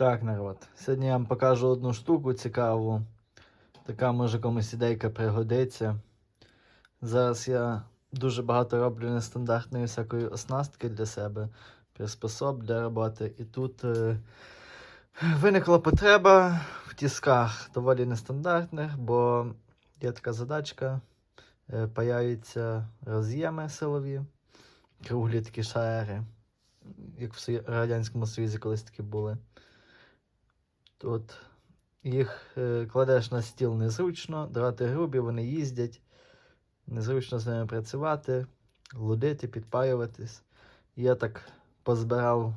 Так, народ. Сьогодні я вам покажу одну штуку цікаву. Така може комусь ідейка пригодиться. Зараз я дуже багато роблю нестандартної всякої оснастки для себе, приспособ для роботи. І тут е, виникла потреба в тісках доволі нестандартних, бо є така задачка. Е, паяються роз'єми силові, круглі такі шари, як в Радянському Союзі колись такі були. Тут їх е, кладеш на стіл незручно, дроти грубі, вони їздять, незручно з ними працювати, лудити, підпаюватись. Я так позбирав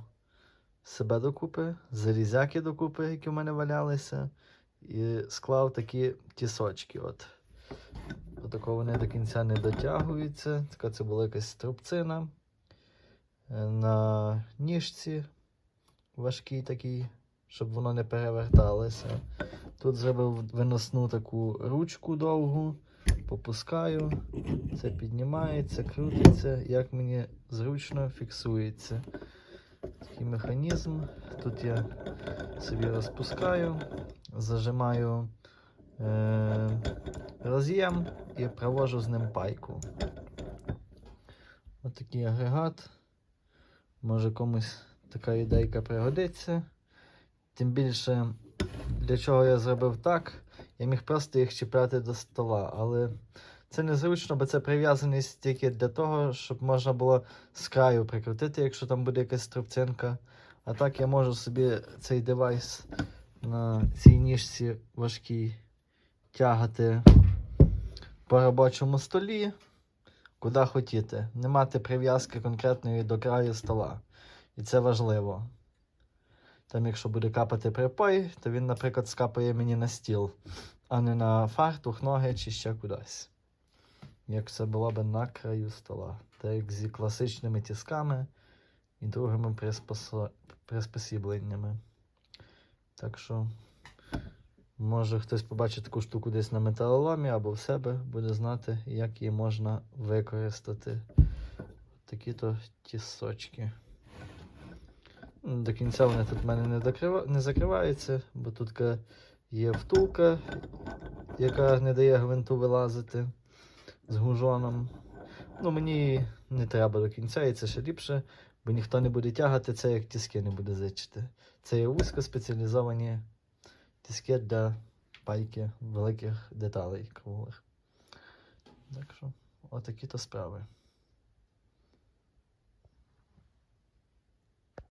себе докупи, залізяки докупи, які в мене валялися, і склав такі тісочки. От. Отако вони до кінця не дотягуються. Така це була якась струбцина. Е, На ніжці важкий такий, щоб воно не переверталося. Тут зробив виносну таку ручку довгу, попускаю, це піднімається, крутиться, як мені зручно фіксується. Такий механізм. Тут я собі розпускаю, зажимаю е- роз'єм і провожу з ним пайку. Отакий агрегат. Може комусь така ідейка пригодиться. Тим більше, для чого я зробив так, я міг просто їх чіпляти до стола, але це незручно, бо це прив'язаність тільки для того, щоб можна було з краю прикрутити, якщо там буде якась струбцинка. А так я можу собі цей девайс на цій ніжці важкій тягати по робочому столі, куди хотіти. Не мати прив'язки конкретної до краю стола. І це важливо. Там, якщо буде капати припой, то він, наприклад, скапає мені на стіл, а не на фартух, ноги чи ще кудись. Як це було б на краю стола. Так як зі класичними тісками і другими приспосо- приспосібленнями. Так що, може хтось побачить таку штуку десь на металоломі або в себе, буде знати, як її можна використати. Такі то тісочки. До кінця вони тут в мене не, докрива... не закриваються, бо тут є втулка, яка не дає гвинту вилазити з гужоном. Ну, мені не треба до кінця, і це ще ліпше, бо ніхто не буде тягати це, як тіски не буде зичити. Це є вузькоспеціалізовані тіски для пайки великих деталей круглих. Так що, отакі то справи.